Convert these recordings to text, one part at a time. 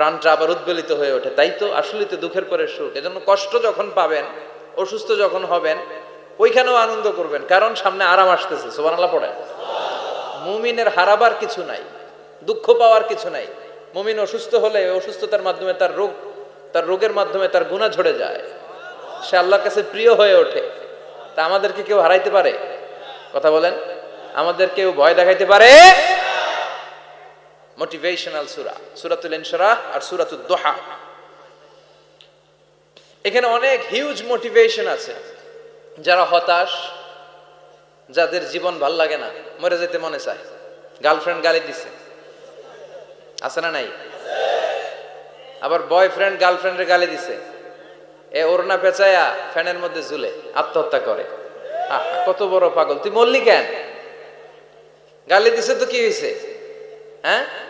প্রাণটা আবার উদ্বেলিত হয়ে ওঠে, তাই তো? আসলে তো দুঃখের পরে সুখ। এজন্য কষ্ট যখন পাবেন, অসুস্থ যখন হবেন, ওইখানেও আনন্দ করবেন। কারণ সামনে আরাম আসতেছে সোবানাল্লাহ পড়ে মুমিনের হারাবার কিছু নাই, দুঃখ পাওয়ার কিছু নাই। মুমিন অসুস্থ হলে অসুস্থতার মাধ্যমে তার রোগ, তার রোগের মাধ্যমে তার গুণা ঝরে যায়। সে আল্লাহর কাছে প্রিয় হয়ে ওঠে। তা আমাদেরকে কেউ হারাইতে পারে? কথা বলেন? আমাদের কেউ ভয় দেখাইতে পারে? মোটিভেশনাল সুরা সুরাতুল ইনশরাহ আর সুরাতুল দোহা এখানে অনেক হিউজ মোটিভেশন আছে। যারা হতাশ যাদের জীবন ভালো লাগে না মরে যেতে মনে চায়। গার্লফ্রেন্ড গালি দিছে। আছে না নাই? আবার বয়ফ্রেন্ড গার্লফ্রেন্ডের গালি দিছে। এ ওরনা পেঁচায়া ফ্যানের মধ্যে ঝুলে আত্মহত্যা করে। আহ, কত বড় পাগল। তুই মরলি কেন? গালি দিছে তো কি হয়েছে হ্যাঁ?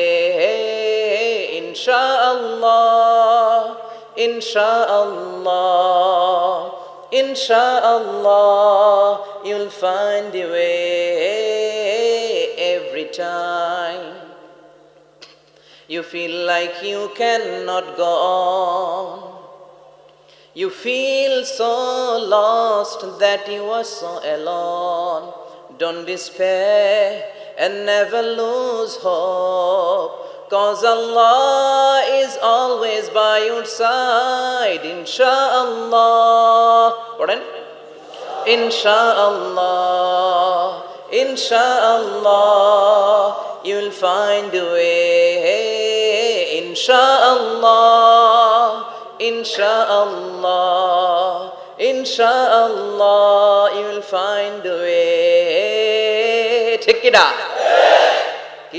Inshallah, Inshallah, you'll find your way every time. You feel like you cannot go on. You feel so lost that you are so alone. Don't despair and never lose hope. Cause Allah is always by your side, inshaAllah. Pardon? InshaAllah, inshallah, you'll find a way. InshaAllah, inshaAllah, inshaAllah, you'll find a way. Take it out.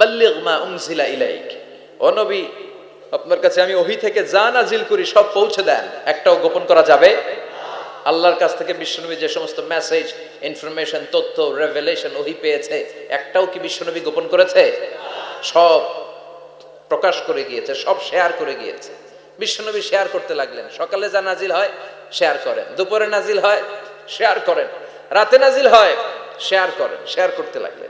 বাল্লিগ মা উনজিলা ইলাইক। ও নবী, আপনার কাছে আমি ওহি থেকে যা নাজিল করি সব পৌঁছে দেন। একটাও গোপন করা যাবে? আল্লাহর কাছ থেকে বিশ্বনবী যে সমস্ত মেসেজ ইনফরমেশন তথ্য রেভেলেশন ওহি পেয়েছে, একটাও কি বিশ্বনবী গোপন করেছে? সব প্রকাশ করে গিয়েছে, সব শেয়ার করে গিয়েছে। বিশ্বনবী শেয়ার করতে লাগলেন। সকালে যা নাজিল হয় শেয়ার করেন। দুপুরে নাজিল হয় শেয়ার করেন। রাতে নাজিল হয় শেয়ার করেন শেয়ার করতে লাগলেন।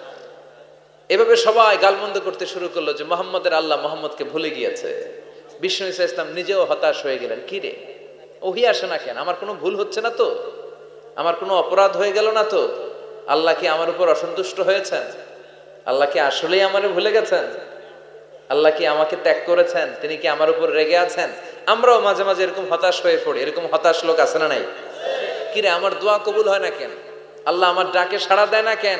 এভাবে সবাই গালমন্দ করতে শুরু করল যে মোহাম্মদের আল্লাহ মোহাম্মদকে ভুলে গিয়েছে। বিষ্ণু ইসা ইসলাম নিজেও হতাশ হয়ে গেলেন, কি রে? ওহি আসে না কেন? আমার কোনো ভুল হচ্ছে না তো? আমার কোনো অপরাধ হয়ে গেল না তো? আল্লাহ কি আমার উপর অসন্তুষ্ট হয়েছেন? আল্লাহ কি আসলেই আমারে ভুলে গেছেন? আল্লাহ কি আমাকে ত্যাগ করেছেন? তিনি কি আমার উপর রেগে আছেন? আমরাও মাঝে মাঝে এরকম হতাশ হয়ে পড়ি। এরকম হতাশ লোক আছে না নাই? কিরে আমার দোয়া কবুল হয় না কেন? আল্লাহ আমার ডাকে সাড়া দেয় না কেন?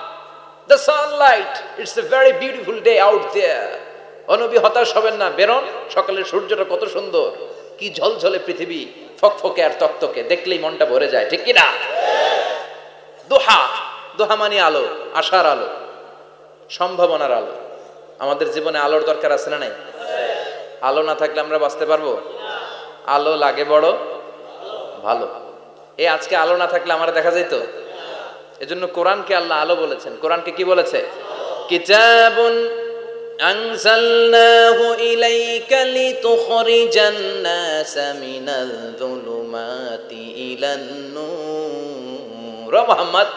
the sunlight it's a very beautiful day out there অনবী হতাশ হবেন না। বেরোন, সকালের সূর্যটা কত সুন্দর। কি ঝলঝলে পৃথিবী, ফকফকে আর তক্তকে। দেখলেই মনটা ভরে যায়, ঠিক কি না দোহা দোহা মানে আলো, আশার আলো, সম্ভাবনার আলো। আমাদের জীবনে আলোর দরকার আছে না নাই? আলো না থাকলে আমরা বাঁচতে পারব? আলো লাগে বড়, ভালো। এই আজকে আলো না থাকলে আমার দেখা যাইতো? এজন্য কোরআনকে আল্লাহ আলো বলেছেন। কোরআনকে কি বলেছে? কিতাবুন আনজালনাহু ইলাইকা লিতুখরিজান নাসা মিনাল যুলুমাতি ইলান নূর। Muhammad,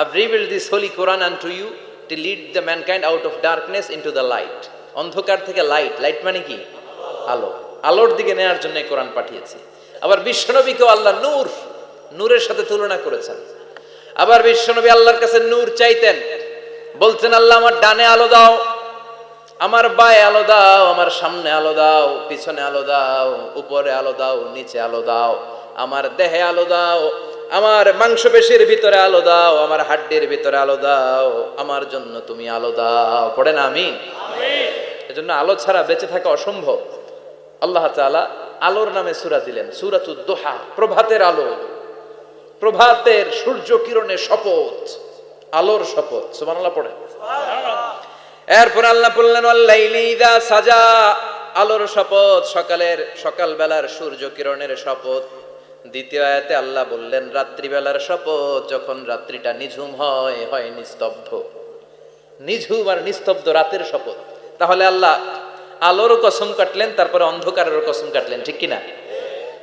I've revealed this holy Quran unto you to lead the mankind out of darkness into the light. অন্ধকার থেকে লাইট লাইট মানে কি? আলো। আলোর দিকে নেওয়ার জন্য কোরআন পাঠিয়েছি। আবার বিশ্বনবীকেও আল্লাহ নূর, নূরের সাথে তুলনা করেছেন। আবার বিশ্বনবী আল্লাহর কাছে নূর চাইতেন। বলছেন আল্লাহ আমার ডানে আলো দাও আমার বায়ে আলো দাও আমার সামনে আলো দাও পিছনে আলো দাও উপরে আলো দাও নিচে আলো দাও আমার দেহে আলো দাও আমার মাংসপেশির ভিতরে আলো দাও আমার হাড্ডির ভিতরে আলো দাও আমার জন্য তুমি আলো দাও। পড়ে না আমি এজন্য আলো ছাড়া বেঁচে থাকা অসম্ভব। আল্লাহ তাআলা আলোর নামে সূরা দিলেন সূরাতুদ দোহা প্রভাতের আলো। প্রভাতের সূর্য কিরণের শপথ, আলোর শপথ, সুবহানাল্লাহ পড়ে। এরপর আল্লাহ বললেন সাজা আলোর শপথ, সকালের সকাল বেলার সূর্য কিরণের শপথ। দ্বিতীয় আয়াতে আল্লাহ বললেন, রাত্রিবেলার শপথ যখন রাত্রিটা নিঝুম হয় হয় নিস্তব্ধ। নিঝুম আর নিস্তব্ধ রাতের শপথ। তাহলে আল্লাহ আলোরও কসম কাটলেন, তারপরে অন্ধকারেরও কসম কাটলেন, ঠিক কিনা?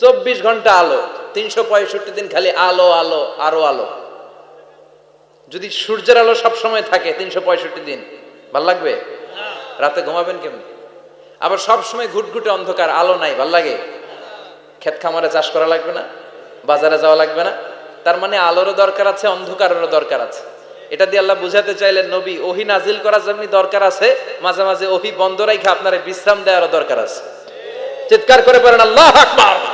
চব্বিশ ঘণ্টা আলো, তিনশো পঁয়ষট্টি দিন খালি আলো আলো, আরও আলো। যদি সূর্যের আলো সব সময় থাকে, তিনশো পঁয়ষট্টি দিন, ভালো লাগবে? রাতে ঘুমাবেন কেমনি? আবার সব সময় ঘুটঘুটে অন্ধকার, আলো নাই, ভালো লাগে? ক্ষেত খামারে চাষ করা লাগবে না? বাজারে যাওয়া লাগবে না? তার মানে আলোরও দরকার আছে, অন্ধকারেরও দরকার আছে। এটা দিয়ে আল্লাহ বুঝাতে চাইলেন, নবী, ওহি নাজিল করার যেমনি দরকার আছে, মাঝে মাঝে ওহি বন্ধ রাখে আপনার বিশ্রাম দেওয়ারও দরকার আছে। চিৎকার করে পড়েন আল্লাহ আকবার!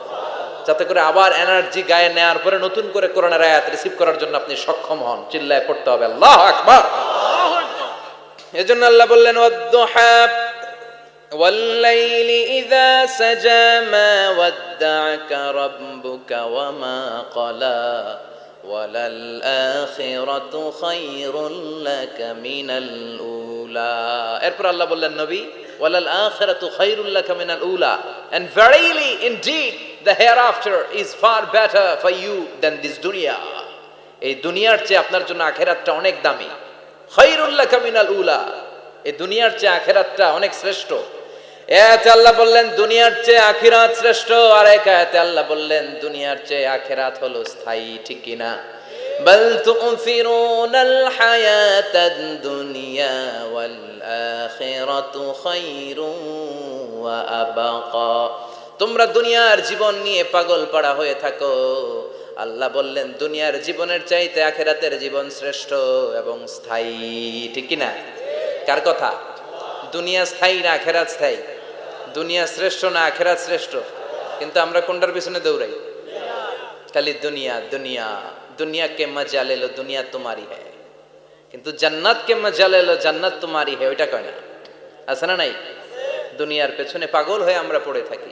যাতে করে আবার এনার্জি গায়ে নেয়ার পরে নতুন করে কোরআনের আয়াত রিসিভ করার জন্য আপনি সক্ষম হন চিল্লায় পড়তে হবে আল্লাহ আকবার এজন্য আল্লাহ বললেন ওয়াদ্দুহা والليل إذا سجى ما ودعك ربك وما قلى وللآخرة خير لك من الأولى এরপর আল্লাহ বললেন নবী ওয়ালাল আখিরাতু খায়রুল লাকা মিনাল উলা and verily indeed the hereafter is far better for you than this dunya এই দুনিয়ার চেয়ে আপনার জন্য আখেরাতটা অনেক দামি খায়রুল লাকা মিনাল উলা এই দুনিয়ার চেয়ে আখেরাতটা অনেক শ্রেষ্ঠ এতে আল্লাহ বললেন দুনিয়ার চেয়ে আখিরাত শ্রেষ্ঠ আর এক আয়াতে আল্লাহ বললেন দুনিয়ার চেয়ে আখিরাত হলো স্থায়ী ঠিক কিনা بل تؤثرون الحياة الدنيا والآخرة خير وأبقى তোমরা দুনিয়ার জীবন নিয়ে পাগল পাড়া হয়ে থাকো। আল্লাহ বললেন, দুনিয়ার জীবনের চাইতে আখেরাতের জীবন শ্রেষ্ঠ এবং স্থায়ী, ঠিক না কার কথা? দুনিয়া স্থায়ী না আখেরাত স্থায়ী? দুনিয়া শ্রেষ্ঠ না আখেরাত শ্রেষ্ঠ? কিন্তু আমরা কোনটার পিছনে দৌড়াই? খালি দুনিয়া দুনিয়া দুনিয়া কে মজা লেলো, দুনিয়া তোমারই হ্যায় কিন্তু জান্নাত কে মজা লেলো, জান্নাত তোমারই হ্যাঁ ওইটা কয় না? আছে না নাই? দুনিয়ার পেছনে পাগল হয়ে আমরা পড়ে থাকি।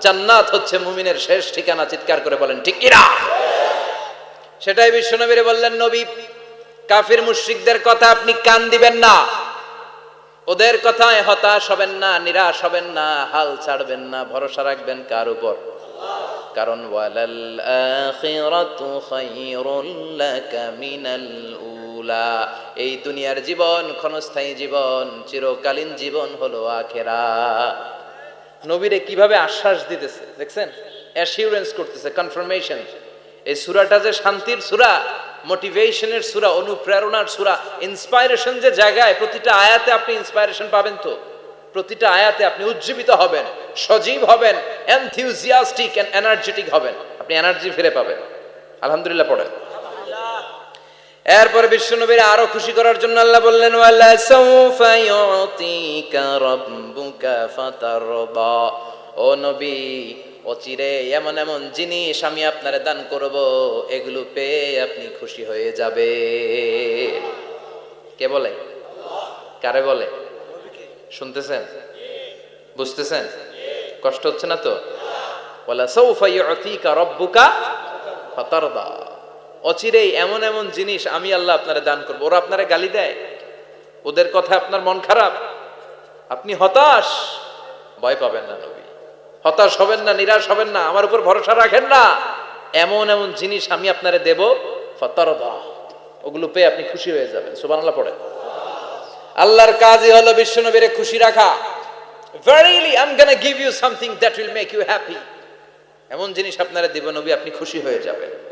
জান্নাত হচ্ছে মুমিনের শেষ ঠিকানা, চিৎকার করে বলেন, ঠিক কিনা? সেটাই বিশ্বনবীরে বললেন, নবী, কাফির মুশরিকদের কথা আপনি কান দিবেন না। ওদের কথায় হতাশ হবেন না, নিরাশ হবেন না, হাল ছাড়বেন না, ভরসা রাখবেন কার উপর? কারণ উলা। এই দুনিয়ার জীবন ক্ষণস্থায়ী জীবন, চিরকালীন জীবন হলো আখেরা নবীরে কীভাবে আশ্বাস দিতেছে, দেখছেন? অ্যাসিউরেন্স করতেছে কনফার্মেশন এই সুরাটা যে শান্তির সুরা মোটিভেশনের সুরা, অনুপ্রেরণার সুরা ইন্সপাইরেশন যে জায়গায় প্রতিটা আয়াতে আপনি ইন্সপাইরেশন পাবেন তো? প্রতিটা আয়াতে আপনি উজ্জীবিত হবেন, সজীব হবেন এনথিউজিয়াস্টিক অ্যান্ড এনার্জেটিক হবেন। আপনি এনার্জি ফিরে পাবেন। আলহামদুলিল্লাহ পড়েন। এরপরে বিশ্বনবীর আরও খুশি করার জন্য আল্লাহ বললেন ও নবী, অচিরে এমন এমন জিনিস আমি আপনারে দান করব, এগুলো পেয়ে আপনি খুশি হয়ে যাবে। কে বলে? কারে বলে? শুনতেছেন? বুঝতেছেন? কষ্ট হচ্ছে না তো? বলা সৌফা ইউতিকা রাব্বুকা ফাতারদা। অচিরেই এমন এমন জিনিস আমি আল্লাহ আপনারা দান করব। ওরা আপনারা গালি দেয়। ওদের কথা আপনার মন খারাপ। আপনি হতাশ। ভয় পাবেন না নবী। হতাশ হবেন না, নিরাশ হবেন না। আমার উপর ভরসা রাখেন না। এমন এমন জিনিস আমি আপনারে দেব। ফতারদা। ওগুলো পেয়ে আপনি খুশি হয়ে যাবেন। সুবহানাল্লাহ পড়ে আল্লাহর কাজই হলো বিশ্বনবীরে খুশি রাখা। Verily I am give you something that will make you happy এমন জিনিস আপনারা দিব নবী, আপনি খুশি হয়ে যাবেন।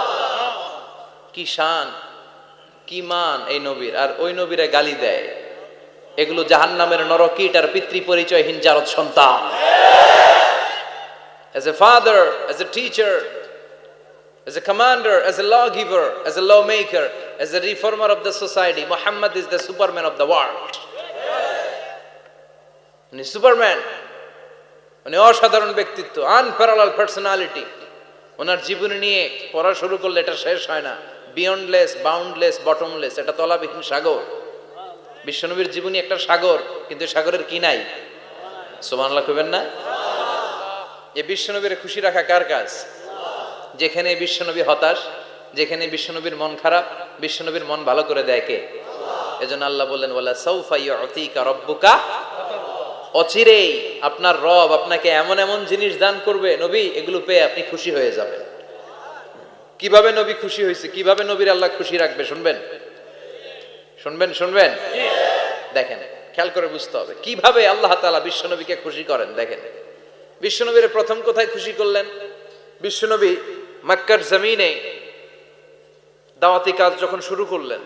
কি শান, কি মান এই নবীর? আর ওই নবীরে গালি দেয়। এগুলো জাহান নামের নরকিট আর পিতৃ পরিচয়হীন জারদ সন্তান। As a father, as a teacher, as a commander, as a lawgiver, as a lawmaker, as a reformer of the society, muhammad is the superman of the world. উনি সুপারম্যান উনি অসাধারণ ব্যক্তিত্ব আনপ্যারালাল পার্সোনালিটি ওনার জীবনী নিয়ে পড়া শুরু করলে এটা শেষ হয় না। বিয়ন্ডলেস বাউন্ডলেস বটমলেস এটা তলাবিহীন সাগর। বিশ্বনবীর জীবনী একটা সাগর, কিন্তু সাগরের কি নাই? সোমানলা কইবেন না? এই বিশ্বনবীর খুশি রাখা কার কাজ? যেখানে বিশ্বনবী হতাশ, যেখানে বিশ্বনবীর মন খারাপ, বিশ্বনবীর মন ভালো করে দেয় কে? এজন্য আল্লাহ বললেন বলে সৌফাই অতিকা রব্বুকা? অচিরেই আপনার রব আপনাকে এমন এমন জিনিস দান করবে, নবী, এগুলো পেয়ে আপনি খুশি হয়ে যাবেন। কীভাবে নবী খুশি হয়েছে? কীভাবে নবীর আল্লাহ খুশি রাখবে? শুনবেন? শুনবেন শুনবেন? দেখেন, খেয়াল করে বুঝতে হবে। কীভাবে আল্লাহ তাআলা বিশ্বনবীকে খুশি করেন? দেখেন বিশ্বনবীর প্রথম কোথায় খুশি করলেন? বিশ্বনবী মক্কার জমিনে দাওয়াতি কাজ যখন শুরু করলেন,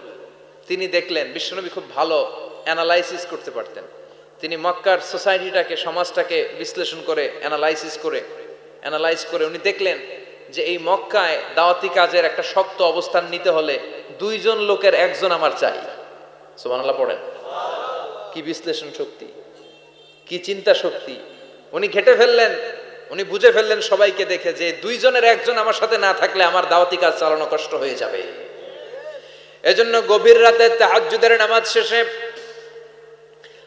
তিনি দেখলেন বিশ্বনবী খুব ভালো অ্যানালাইসিস করতে পারতেন। তিনি মক্কার সোসাইটিটাকে, সমাজটাকে বিশ্লেষণ করে অ্যানালাইসিস করে, অ্যানালাইজ করে উনি দেখলেন যে এই মক্কায় দাওয়াতি কাজের একটা শক্ত অবস্থান নিতে হলে দুইজন লোকের একজন আমার চাই। সুবহানাল্লাহ, পড়েন। কি বিশ্লেষণ শক্তি? কি চিন্তা শক্তি? উনি ঘেটে ফেললেন, উনি বুঝে ফেললেন সবাইকে দেখে যে দুইজনের একজন আমার সাথে না থাকলে আমার দাওয়াতি কাজ চালানো কষ্ট হয়ে যাবে। এজন্য গভীর রাতে তাহাজ্জুদের নামাজ শেষে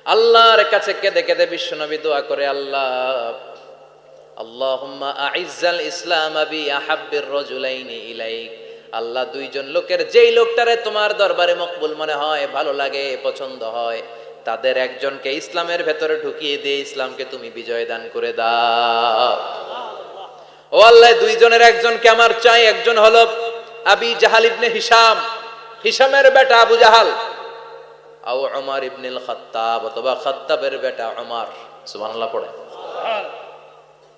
আল্লাহর কাছে কেঁদে কেঁদে বিশ্বনবী দোয়া করে, আল্লাহ আল্লাহুম্মা আইজ্জাল ইসলাম আবি আহাব্বির রাজুলাইনি আল্লাহ দুইজন লোকের যেই লোকটারে তোমার দরবারে মকবুল মনে হয়, ভালো লাগে, পছন্দ হয়, তাদের একজনকে ইসলামের ভেতরে ঢুকিয়ে দিয়ে ইসলামকে তুমি বিজয় দান করে দাও। আল্লাহ, দুইজনের একজনকে আমার চাই, একজন হলো আবি জাহাল ইবনে হিসাম হিসামের বেটা আবু জাহাল, আও ওমর ইবনুল খাত্তাব অথবা খাত্তাবের বেটা ওমর সুবহানাল্লাহ, পড়ে।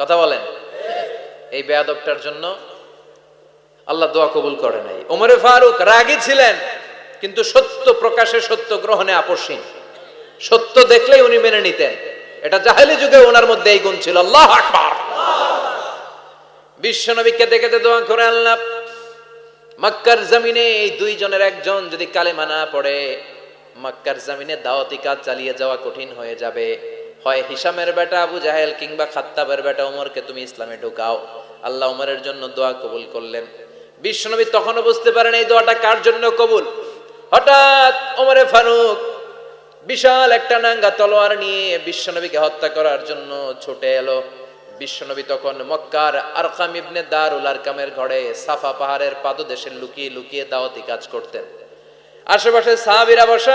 কথা বলেন। এই বেয়াদবটার জন্য আল্লাহ দোয়া কবুল করে নাই। ওমরে ফারুক রাগী ছিলেন, কিন্তু সত্য প্রকাশে, সত্য গ্রহণে আপসীন সত্য দেখলেই উনি মেনে নিতেন। এটা জাহেলি যুগে ওনার মধ্যে এই গুণ ছিল। আল্লাহ আকবার। বিশ্বনবীকে দেখে দোয়া করে আল্লাহ, মক্কার জমিনে এই দুইজনের একজন যদি কালেমা না পড়ে, মক্কার জমিনে দাওয়াতি কাজ চালিয়ে যাওয়া কঠিন হয়ে যাবে। হয় হিসামের বেটা আবু জাহেল কিংবা খাত্তাবের বেটা ওমরকে তুমি ইসলামে ঢুকাও। আল্লাহ ওমরের জন্য দোয়া কবুল করলেন। বিশ্বনবী তখনও বুঝতে পারেন এই দোয়াটা কার জন্য কবুল? হঠাৎ ওমরে ফারুক বিশাল একটা নাঙ্গা তলোয়ার নিয়ে বিশ্বনবীকে হত্যা করার জন্য ছুটে এলো। বিশ্বনবী তখন মক্কার আরকাম ইবনে দারুল আরকামের ঘরে সাফা পাহাড়ের পাদদেশে লুকিয়ে লুকিয়ে দাওয়াতি কাজ করতেন। আশেপাশে সাহাবিরা বসা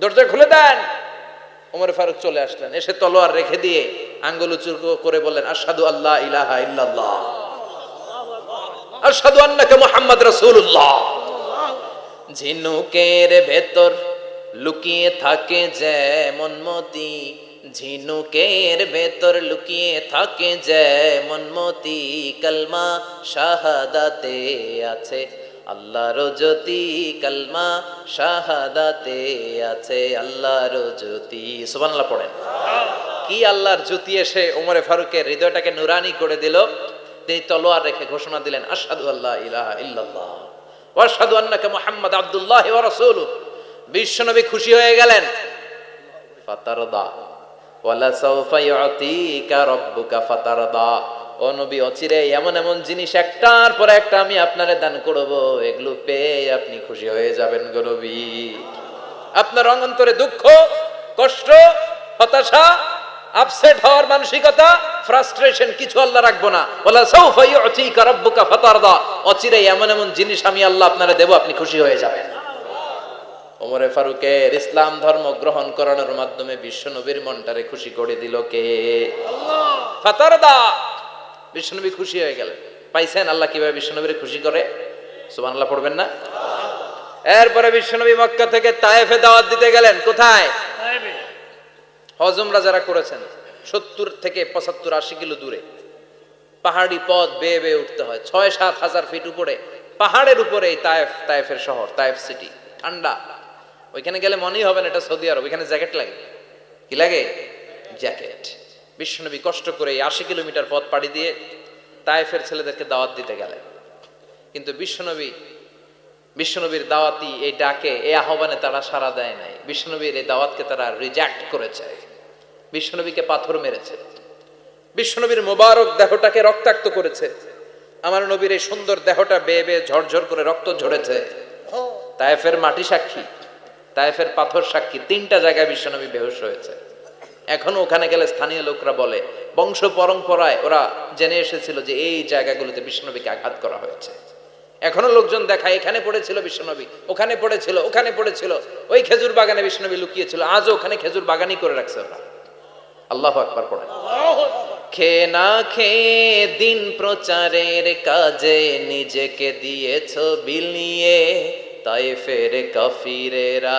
দরজা খুলে দেন। ওমর ফারুক চলে আসলেন। এসে তলোয়ার রেখে দিয়ে আঙ্গুল উঁচু করে বললেন আসাদু আল্লাহ ইলাহা ইল্লাল্লাহ। আসাদু আন্নাকা মুহাম্মদ রাসূলুল্লাহ। ঝিনুকের ভেতর লুকিয়ে থাকে যেমন মতি। ঝিনুকের ভেতর লুকিয়ে থাকে যেমন মতি। কলমা শাহাদাতে আছে আল্লাহর জ্যোতি কালমা শাহাদাতে আছে, আল্লাহর জ্যোতি। সুবহানাল্লাহ পড়েন। কি আল্লাহর জ্যোতি এসে ওমরে ফারুকের হৃদয়টাকে নুরানি করে দিল? তিনি তলোয়ার রেখে ঘোষণা দিলেন, আশহাদু আল্লাহ ইলাহা ইল্লাল্লাহ ওয়া আশহাদু আন্নাকা মুহাম্মাদ আব্দুল্লাহ ওয়া রাসূলুহু। বিশ্বনবী খুশি হয়ে গেলেন। ফাতারদা। ওয়ালা সাউফা ইউতিকা রাব্বুকা ফাতারদা। ও নবী অচিরে এমন এমন জিনিস একটার পর একটা আমি আপনারে দান করব এগুলো পেয়ে আপনি খুশি হয়ে যাবেন গো নবী। আপনার অন্তরে দুঃখ কষ্ট হতাশা আপসেট হওয়ার মানসিকতা ফ্রাস্ট্রেশন কিছু আল্লাহ রাখব না। ওয়ালা সাউফা ইউতিকা রাব্বুকা ফাতারদা। অচিরে এমন এমন জিনিস আমি আল্লাহ আপনারে দেব আপনি খুশি হয়ে যাবেন। ওমরে ফারুকের ইসলাম ধর্ম গ্রহণ করানোর মাধ্যমে বিশ্বনবীর মনটারে খুশি করে দিল কে? ফাতারদা বিশ্বনবী খুশি হয়ে গেলেন। পাইছেন আল্লাহ কীভাবে বিশ্বনবীর খুশি করে? সুবহান আল্লাহ পড়বেন না? এরপরে বিশ্বনবী মক্কা থেকে তায়েফে দাওয়াত দিতে গেলেন। কোথায়? হজমরা যারা করেছেন সত্তর থেকে পঁচাত্তর আশি কিলো দূরে। পাহাড়ি পথ বেয়ে বেয়ে উঠতে হয়। ছয় সাত হাজার ফিট উপরে। পাহাড়ের উপরে এই তায়েফ তায়েফের শহর তায়েফ সিটি। ঠান্ডা। ওইখানে গেলে মনেই হবে না এটা সৌদি আরব। ওইখানে জ্যাকেট লাগে। কি লাগে? জ্যাকেট। বিশ্বনবী কষ্ট করে এই আশি কিলোমিটার পথ পাড়ি দিয়ে তায়েফের ছেলেদেরকে দাওয়াত দিতে গেলেন। কিন্তু বিশ্বনবী, বিশ্বনবীর দাওয়াতি এই ডাকে, এই আহ্বানে তারা সাড়া দেয় নাই। বিশ্বনবীর এই দাওয়াতকে তারা রিজেক্ট করেছে। বিশ্বনবীকে পাথর মেরেছে। বিশ্বনবীর মোবারক দেহটাকে রক্তাক্ত করেছে। আমার নবীর এই সুন্দর দেহটা বেয়ে বেয়ে ঝরঝর করে রক্ত ঝরেছে। তায়েফের মাটি সাক্ষী, তায়েফের পাথর সাক্ষী, তিনটা জায়গায় বিশ্বনবী বেহুশ হয়েছে। এখনও ওখানে গেলে স্থানীয় লোকরা বলে, বংশ পরম্পরায় ওরা জেনে এসেছিল যে এই জায়গাগুলোতে বিশ্বনবীকে আঘাত করা হয়েছে। এখনও লোকজন দেখায়, এখানে পড়েছিল বিশ্বনবী, ওখানে পড়েছিল ওখানে পড়েছিল, ওই খেজুর বাগানে বিশ্বনবী লুকিয়েছিল, আজও ওখানে খেজুর বাগানই করে রাখছে ওরা। আল্লাহ আকবার পড়ে। খে না খেয়ে দিন প্রচারের কাজে নিজেকে দিয়েছ বিলিয়ে তাই ফের কাফিরেরা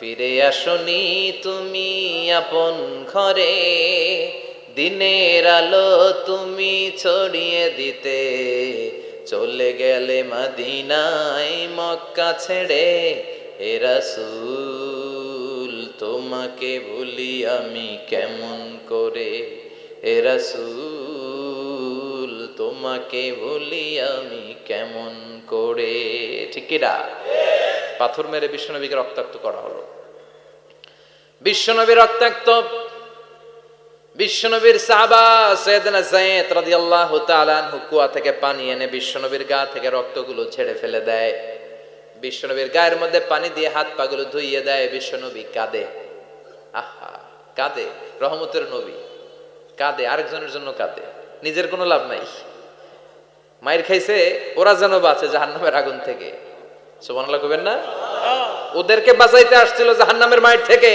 ফিরে আসনি তুমি আপন ঘরে, দিনের আলো তুমি ছড়িয়ে দিতে। চলে গেলে মাদিনায় মক্কা ছেড়ে এ রাসূল তোমাকে ভুলি আমি কেমন করে? এ রাসূল তোমাকে ভুলি আমি কেমন করে? ঠিক কিনা পাথর মেরে বিশ্বনবীকে রক্তাক্ত করা হলো। বিশ্বনবী রক্তাক্ত। বিশ্বনবীর সাহাবা সৈয়দনা যায়েদ রাদিয়াল্লাহু তাআলা আনহু কুয়া থেকে পানি এনে বিশ্বনবীর গা থেকে রক্তগুলো ছেড়ে ফেলে দেয়। বিশ্বনবীর গায়ের মধ্যে পানি দিয়ে হাত পাগুলো ধুইয়ে দেয়, বিশ্বনবী কাঁদে। আহা, কাঁদে, রহমতের নবী। কাঁদে, আরেকজনের জন্য কাঁদে। নিজের কোনো লাভ নাই। মায়ের খাইছে, ওরা যেন বাঁচে জাহান্নামের আগুন থেকে। সুবহানাল্লাহ কবেন না? ওদেরকে বাঁচাইতে আসছিল জাহান্নামের মায়ের থেকে।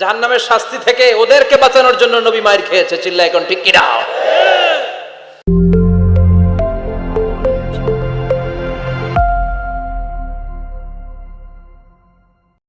জাহান্নামের শাস্তি থেকে ওদেরকে বাঁচানোর জন্য নবী মায়ের খেয়েছে চিল্লা এখন ঠিক কিনা?